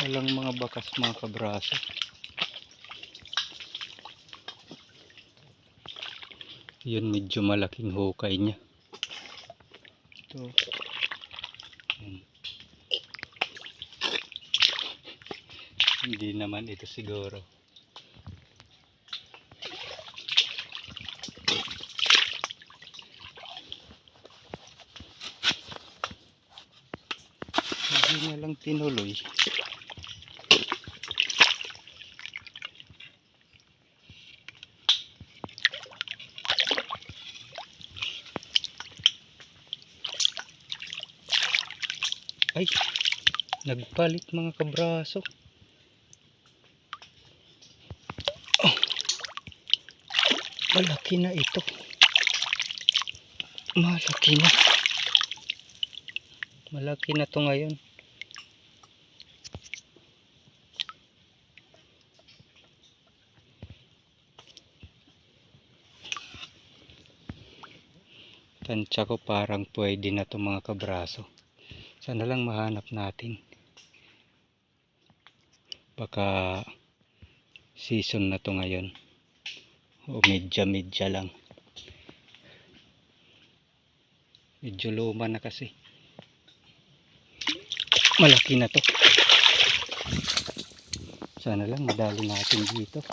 Walang mga bakas mga kabraso. Yun medyo malaking hukay niya. Ito. Yan. Hindi naman ito siguro. Hindi na lang tinuloy. Ay, nagpalit mga kabraso. Oh, malaki na ito. Malaki na. Malaki na to ngayon. Tansya ko parang pwede na to mga kabraso. Sana lang mahanap natin. Baka season na to ngayon. O medya-medya lang. Medyo luma na kasi. Malaki na to. Sana lang madali natin dito.